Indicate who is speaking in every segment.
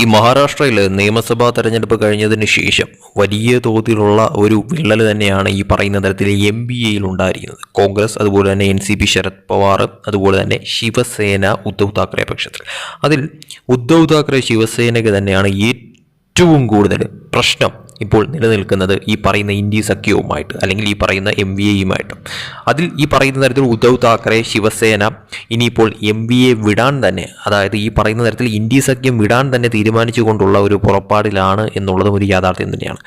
Speaker 1: ഈ മഹാരാഷ്ട്രയിൽ നിയമസഭാ തെരഞ്ഞെടുപ്പ് കഴിഞ്ഞതിന് ശേഷം വലിയ തോതിലുള്ള ഒരു വിള്ളൽ തന്നെയാണ് ഈ പറയുന്ന തരത്തിൽ എം ബി എയിൽ ഉണ്ടായിരിക്കുന്നത്. കോൺഗ്രസ് അതുപോലെ തന്നെ N C P Sharad Pawar അതുപോലെ തന്നെ ശിവസേന ഉദ്ധവ് താക്കറെ പക്ഷത്തിൽ. അതിൽ ഉദ്ധവ് താക്കറെ ശിവസേനയ്ക്ക് തന്നെയാണ് ഏറ്റവും കൂടുതൽ പ്രശ്നം ഇപ്പോൾ നിലനിൽക്കുന്നത് ഈ പറയുന്ന ഇന്ത്യ സഖ്യവുമായിട്ട് അല്ലെങ്കിൽ ഈ പറയുന്ന എം വി എയുമായിട്ടും അതിൽ ഈ പറയുന്ന തരത്തിൽ ഉദ്ധവ് താക്കറെ ശിവസേന ഇനിയിപ്പോൾ എം വി എ വിടാൻ തന്നെ അതായത് ഈ പറയുന്ന തരത്തിൽ ഇന്ത്യ സഖ്യം വിടാൻ തന്നെ തീരുമാനിച്ചുകൊണ്ടുള്ള ഒരു പുറപ്പാടിലാണ് എന്നുള്ളതും ഒരു യാഥാർത്ഥ്യം തന്നെയാണ്.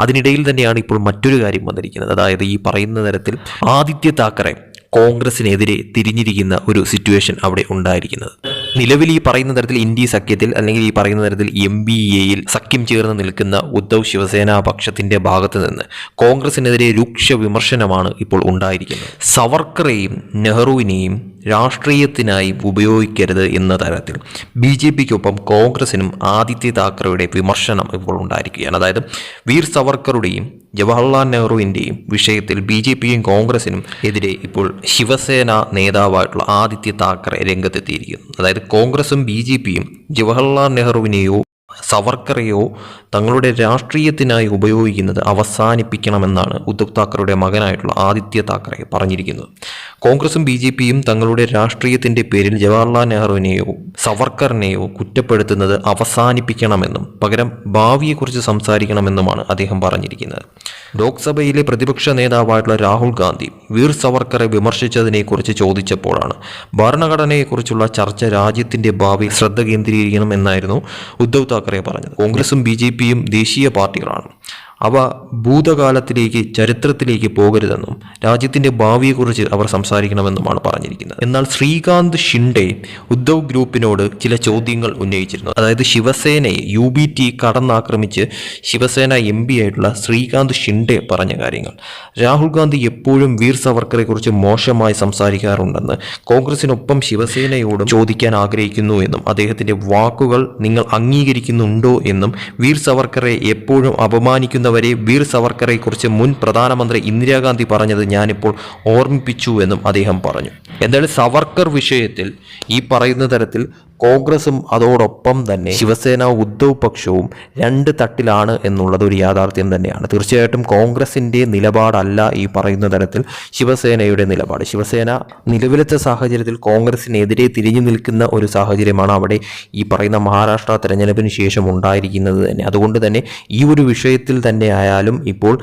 Speaker 1: അതിനിടയിൽ തന്നെയാണ് ഇപ്പോൾ മറ്റൊരു കാര്യം വന്നിരിക്കുന്നത്. അതായത് ഈ പറയുന്ന തരത്തിൽ ആദിത്യ താക്കറെ കോൺഗ്രസിനെതിരെ തിരിഞ്ഞിരിക്കുന്ന ഒരു സിറ്റുവേഷൻ അവിടെ ഉണ്ടായിരിക്കുന്നത്. നിലവിൽ ഈ പറയുന്ന തരത്തിൽ ഇന്ത്യ സഖ്യത്തിൽ അല്ലെങ്കിൽ ഈ പറയുന്ന തരത്തിൽ എം ബി എയിൽ സഖ്യം ചേർന്ന് നിൽക്കുന്ന ഉദ്ധവ് ശിവസേന പക്ഷത്തിന്റെ ഭാഗത്ത് നിന്ന് കോൺഗ്രസിനെതിരെ രൂക്ഷ വിമർശനമാണ് ഇപ്പോൾ ഉണ്ടായിരിക്കുന്നത്. സവർക്കറെയും നെഹ്റുവിനെയും രാഷ്ട്രീയത്തിനായി ഉപയോഗിക്കരുത് എന്ന തരത്തിൽ ബി ജെ പിക്കൊപ്പം കോൺഗ്രസിനും ആദിത്യ താക്കറയുടെ വിമർശനം ഇപ്പോൾ ഉണ്ടായിരിക്കുകയാണ്. അതായത് വീർ സവർക്കറുടെയും ജവഹർലാൽ നെഹ്റുവിന്റെയും വിഷയത്തിൽ ബി ജെ പിയും കോൺഗ്രസിനും എതിരെ ഇപ്പോൾ ശിവസേന നേതാവായിട്ടുള്ള ആദിത്യ താക്കറെ രംഗത്തെത്തിയിരിക്കുന്നു. അതായത് കോൺഗ്രസും ബി ജെ പിയും ജവഹർലാൽ നെഹ്റുവിനെയോ സവർക്കറെയോ തങ്ങളുടെ രാഷ്ട്രീയത്തിനായി ഉപയോഗിക്കുന്നത് അവസാനിപ്പിക്കണമെന്നാണ് ഉദ്ധവ് താക്കറയുടെ മകനായിട്ടുള്ള ആദിത്യ താക്കറെ പറഞ്ഞിരിക്കുന്നത്. കോൺഗ്രസും ബി ജെ പിയും തങ്ങളുടെ രാഷ്ട്രീയത്തിന്റെ പേരിൽ ജവഹർലാൽ നെഹ്റുവിനെയോ സവർക്കറിനെയോ കുറ്റപ്പെടുത്തുന്നത് അവസാനിപ്പിക്കണമെന്നും പകരം ഭാവിയെക്കുറിച്ച് സംസാരിക്കണമെന്നുമാണ് അദ്ദേഹം പറഞ്ഞിരിക്കുന്നത്. ലോക്സഭയിലെ പ്രതിപക്ഷ നേതാവായിട്ടുള്ള രാഹുൽ ഗാന്ധി വീർ സവർക്കറെ വിമർശിച്ചതിനെക്കുറിച്ച് ചോദിച്ചപ്പോഴാണ് ഭരണഘടനയെക്കുറിച്ചുള്ള ചർച്ച രാജ്യത്തിന്റെ ഭാവി ശ്രദ്ധ കേന്ദ്രീകരിക്കണം എന്നായിരുന്നു ഉദ്ധവ് താക്കറെ പറഞ്ഞത്. കോൺഗ്രസും ബി ദേശീയ പാർട്ടികളാണ്. അവ ഭൂതകാലത്തിലേക്ക് ചരിത്രത്തിലേക്ക് പോകരുതെന്നും രാജ്യത്തിന്റെ ഭാവിയെക്കുറിച്ച് അവർ സംസാരിക്കണമെന്നുമാണ് പറഞ്ഞിരിക്കുന്നത്. എന്നാൽ ശ്രീകാന്ത് ഷിൻഡെ ഉദ്ധവ് ഗ്രൂപ്പിനോട് ചില ചോദ്യങ്ങൾ ഉന്നയിച്ചിരുന്നു. അതായത് ശിവസേനയെ യു ബി ടി കടന്നാക്രമിച്ച് ശിവസേന എം പി ആയിട്ടുള്ള ശ്രീകാന്ത് ഷിൻഡെ പറഞ്ഞ കാര്യങ്ങൾ. രാഹുൽ ഗാന്ധി എപ്പോഴും വീർ സവർക്കറെ കുറിച്ച് മോശമായി സംസാരിക്കാറുണ്ടെന്ന് കോൺഗ്രസിനൊപ്പം ശിവസേനയോടും ചോദിക്കാൻ ആഗ്രഹിക്കുന്നു എന്നും അദ്ദേഹത്തിന്റെ വാക്കുകൾ നിങ്ങൾ അംഗീകരിക്കുന്നുണ്ടോ എന്നും വീർ സവർക്കറെ എപ്പോഴും അപമാനിക്കുന്നവരെ വീർ സവർക്കറെ കുറിച്ച് മുൻ പ്രധാനമന്ത്രി ഇന്ദിരാഗാന്ധി പറഞ്ഞത് ഞാനിപ്പോൾ ഓർമ്മിപ്പിച്ചു എന്നും അദ്ദേഹം പറഞ്ഞു. എന്തായാലും സവർക്കർ വിഷയത്തിൽ ഈ പറയുന്ന തരത്തിൽ കോൺഗ്രസും അതോടൊപ്പം തന്നെ ശിവസേന ഉദ്ധവ് പക്ഷവും രണ്ട് തട്ടിലാണ് എന്നുള്ളത് ഒരു യാഥാർത്ഥ്യം തന്നെയാണ്. തീർച്ചയായിട്ടും കോൺഗ്രസിന്റെ നിലപാടല്ല ഈ പറയുന്ന തരത്തിൽ ശിവസേനയുടെ നിലപാട്. ശിവസേന നിലവിലത്തെ സാഹചര്യത്തിൽ കോൺഗ്രസിനെതിരെ തിരിഞ്ഞു നിൽക്കുന്ന ഒരു സാഹചര്യമാണ് അവിടെ ഈ പറയുന്ന മഹാരാഷ്ട്ര തെരഞ്ഞെടുപ്പിന് ശേഷം ഉണ്ടായിരിക്കുന്നത് തന്നെ. അതുകൊണ്ട് തന്നെ ഈ ഒരു വിഷയത്തിൽ തന്നെ ആയാലും ഇപ്പോൾ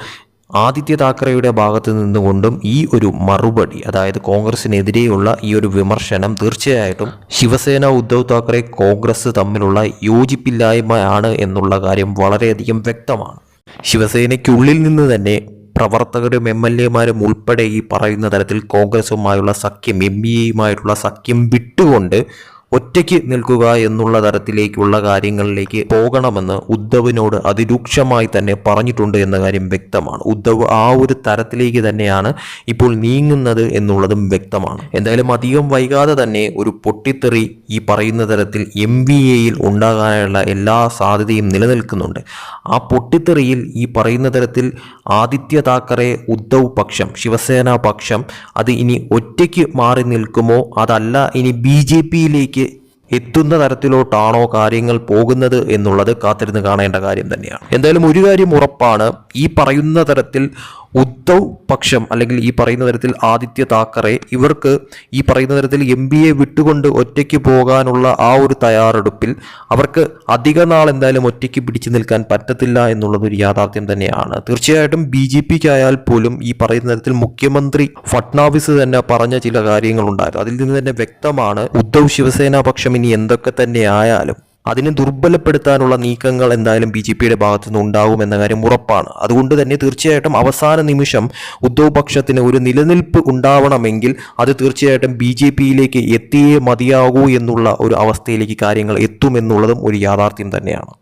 Speaker 1: ആദിത്യ താക്കറെയുടെ ഭാഗത്ത് നിന്നുകൊണ്ടും ഈ ഒരു മറുപടി അതായത് കോൺഗ്രസിനെതിരെയുള്ള ഈ ഒരു വിമർശനം തീർച്ചയായിട്ടും ശിവസേന ഉദ്ധവ് താക്കറെ കോൺഗ്രസ് തമ്മിലുള്ള യോജിപ്പില്ലായ്മയാണ് എന്നുള്ള കാര്യം വളരെയധികം വ്യക്തമാണ്. ശിവസേനയ്ക്കുള്ളിൽ നിന്ന് തന്നെ പ്രവർത്തകരും എം എൽ എമാരും ഉൾപ്പെടെ ഈ പറയുന്ന തരത്തിൽ കോൺഗ്രസുമായുള്ള സഖ്യം എം ബി എയുമായിട്ടുള്ള സഖ്യം വിട്ടുകൊണ്ട് ഒറ്റയ്ക്ക് നിൽക്കുക എന്നുള്ള തരത്തിലേക്കുള്ള കാര്യങ്ങളിലേക്ക് പോകണമെന്ന് ഉദ്ധവിനോട് അതിരൂക്ഷമായി തന്നെ പറഞ്ഞിട്ടുണ്ട് എന്ന കാര്യം വ്യക്തമാണ്. ഉദ്ധവ് ആ ഒരു തരത്തിലേക്ക് തന്നെയാണ് ഇപ്പോൾ നീങ്ങുന്നത് എന്നുള്ളതും വ്യക്തമാണ്. എന്തായാലും അധികം വൈകാതെ തന്നെ ഒരു പൊട്ടിത്തെറി ഈ പറയുന്ന തരത്തിൽ എം ബി എയിൽ ഉണ്ടാകാനുള്ള എല്ലാ സാധ്യതയും നിലനിൽക്കുന്നുണ്ട്. ആ പൊട്ടിത്തെറിയിൽ ഈ പറയുന്ന തരത്തിൽ ആദിത്യ താക്കറെ ഉദ്ധവ് പക്ഷം ശിവസേന പക്ഷം അത് ഇനി ഒറ്റയ്ക്ക് മാറി നിൽക്കുമോ? അതല്ല ഇനി ബി ജെ പിയിലേക്ക് എത്തുന്ന തരത്തിലോട്ടാണോ കാര്യങ്ങൾ പോകുന്നത് എന്നുള്ളത് കാത്തിരുന്ന് കാണേണ്ട കാര്യം തന്നെയാണ്. എന്തായാലും ഒരു കാര്യം ഉറപ്പാണ് ഈ പറയുന്ന തരത്തിൽ ഉദ്ധവ് പക്ഷം അല്ലെങ്കിൽ ഈ പറയുന്ന തരത്തിൽ ആദിത്യ താക്കറെ ഇവർക്ക് ഈ പറയുന്ന തരത്തിൽ എം ബി എ വിട്ടുകൊണ്ട് ഒറ്റയ്ക്ക് പോകാനുള്ള ആ ഒരു തയ്യാറെടുപ്പിൽ അവർക്ക് അധിക നാൾ എന്തായാലും ഒറ്റയ്ക്ക് പിടിച്ചു നിൽക്കാൻ പറ്റത്തില്ല എന്നുള്ളത് ഒരു യാഥാർത്ഥ്യം തന്നെയാണ്. തീർച്ചയായിട്ടും ബി ജെ പിക്കായാൽ പോലും ഈ പറയുന്ന തരത്തിൽ മുഖ്യമന്ത്രി ഫട്നാവിസ് തന്നെ പറഞ്ഞ ചില കാര്യങ്ങളുണ്ടായിരുന്നു. അതിൽ നിന്ന് തന്നെ വ്യക്തമാണ് ഉദ്ധവ് ശിവസേന പക്ഷം ഇനി എന്തൊക്കെ തന്നെ ആയാലും അതിനെ ദുർബലപ്പെടുത്താനുള്ള നീക്കങ്ങൾ എന്തായാലും ബി ജെ പിയുടെ ഭാഗത്തു നിന്ന് ഉണ്ടാകും എന്ന കാര്യം ഉറപ്പാണ്. അതുകൊണ്ട് തന്നെ തീർച്ചയായിട്ടും അവസാന നിമിഷം ഉദ്ധവ് പക്ഷത്തിന് ഒരു നിലനിൽപ്പ് ഉണ്ടാവണമെങ്കിൽ അത് തീർച്ചയായിട്ടും ബി ജെ പിയിലേക്ക് എത്തിയേ മതിയാകൂ എന്നുള്ള ഒരു അവസ്ഥയിലേക്ക് കാര്യങ്ങൾ എത്തുമെന്നുള്ളതും ഒരു യാഥാർത്ഥ്യം തന്നെയാണ്.